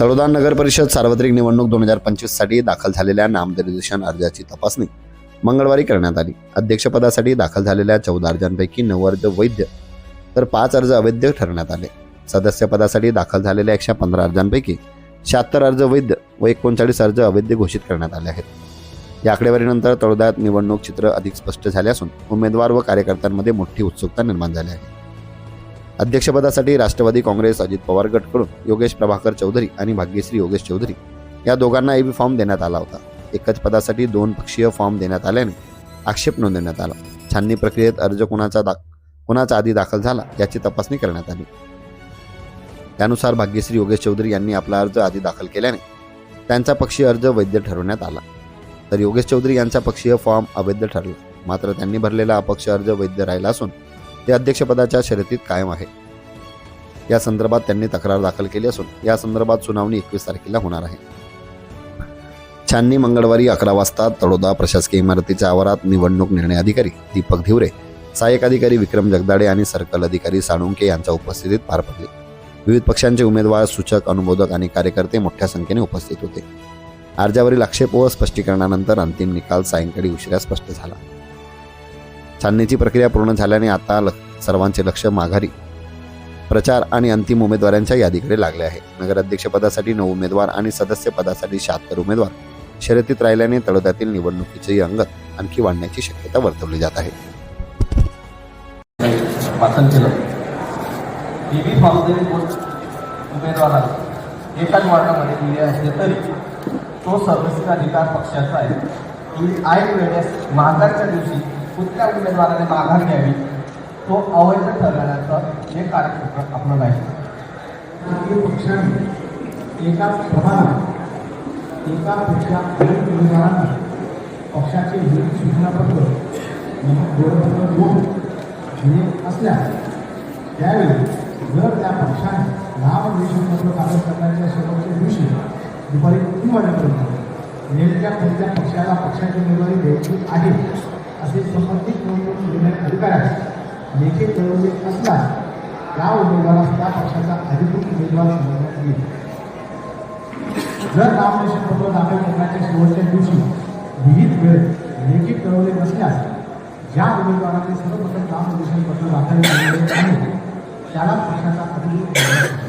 तळोदा नगर परिषद सार्वत्रिक निवडणूक दोन हजार पंचवीससाठी दाखल झालेल्या नामनिर्देशन अर्जाची तपासणी मंगळवारी करण्यात आली. अध्यक्षपदासाठी दाखल झालेल्या चौदा अर्जांपैकी नऊ अर्ज वैध तर पाच अर्ज अवैध ठरवण्यात आले. सदस्यपदासाठी दाखल झालेल्या एकशे पंधरा अर्जांपैकी शहात्तर अर्ज वैध व एकोणचाळीस अर्ज अवैध घोषित करण्यात आले आहेत. या आकडेवारीनंतर तळोद्यात निवडणूक चित्र अधिक स्पष्ट झाले असून उमेदवार व कार्यकर्त्यांमध्ये मोठी उत्सुकता निर्माण झाली आहे. अध्यक्षपदासाठी राष्ट्रवादी काँग्रेस अजित पवार गटकडून योगेश प्रभाकर चौधरी आणि भाग्यश्री योगेश चौधरी या दोघांना एबी फॉर्म देण्यात आला होता. एकच पदासाठी दोन पक्षीय फॉर्म देण्यात आल्याने आक्षेप नोंदवण्यात आला. छाननी प्रक्रियेत अर्ज कोणाचा दा कोणाचा आधी दाखल झाला याची तपासणी करण्यात आली. त्यानुसार भाग्यश्री योगेश चौधरी यांनी आपला अर्ज आधी दाखल केल्याने त्यांचा पक्षीय अर्ज वैध ठरवण्यात आला. तर योगेश चौधरी यांचा पक्षीय फॉर्म अवैध ठरला. मात्र त्यांनी भरलेला अपक्ष अर्ज वैध राहिला असून ते अध्यक्षपदाच्या शर्यतीत कायम आहे. या संदर्भात त्यांनी तक्रार दाखल केली असून या संदर्भात सुनावणी एकवीस तारखेला होणार आहे. छाननी मंगळवारी अकरा वाजता तळोदा प्रशासकीय इमारतीच्या आवारात निवडणूक निर्णय अधिकारी दीपक धिवरे सहाय्यक अधिकारी विक्रम जगदाडे आणि सर्कल अधिकारी साळुंके यांच्या उपस्थितीत पार पडली. विविध पक्षांचे उमेदवार सूचक अनुमोदक आणि कार्यकर्ते मोठ्या संख्येने उपस्थित होते. अर्जावरील आक्षेप व स्पष्टीकरणानंतर अंतिम निकाल सायंकाळी उशिरा स्पष्ट झाला. छाननीची प्रक्रिया पूर्ण झाल्याने आता ल- सर्वांचे लक्ष माघारी. प्रचार आणि अंतिम उमेदवारांच्या यादीकडे लागले आहे. नगराध्यक्षपदासाठी नऊ उमेदवार आणि सदस्य पदासाठी शहात्तर उमेदवार. शर्यतीत राहिल्याने तळोद्यातील निवडणुकीची अंगत आणखी वाढण्याची शक्यता वर्तवली जात आहे. वाचन केलं. फॉर्म जरी कोण उमेदवाराला एकाच वार्डामध्ये दिले असले तरी तो सर्वस्वी अधिकार पक्षाचा आहे. तुम्ही ऐन वेळेस माघारच्या दिवशी कुठल्या उमेदवाराने माघार घ्यावी? तो अवैध ठरवण्याचं हे कार्यक्षेत्र आपलं आहे राजकीय पक्षाने एकाच प्रमाणात एकापेक्षा अनेक उमेदवारांना पक्षाचे विविध सूचनापत्र गोळपत्र देऊन दिले असल्यास त्यावेळी जर त्या पक्षाने नामनिर्देशनपत्र दाखल करण्याच्या शेवटच्या दिवशी दुपारी तीन वाजेपर्यंत नेमक्या कोणत्या पक्षाला पक्षाची उमेदवारी द्यायची आहे? असे संबंधित निवडणूक निर्णय अधिकाऱ्यास लेखी कळवले असल्यास त्या उमेदवारास त्या पक्षाचा अधिकृत उमेदवार समजण्यात येईल. जर नामनिर्देशन पत्र दाखल करण्याच्या शेवटच्या दिवशी विहित वेळ लेखी कळवले नसल्यास ज्या उमेदवाराने सर्वप्रथम नामनिर्देशन पत्र दाखल केलेले आहे त्याला पक्षाचा अधिकृत उमेदवार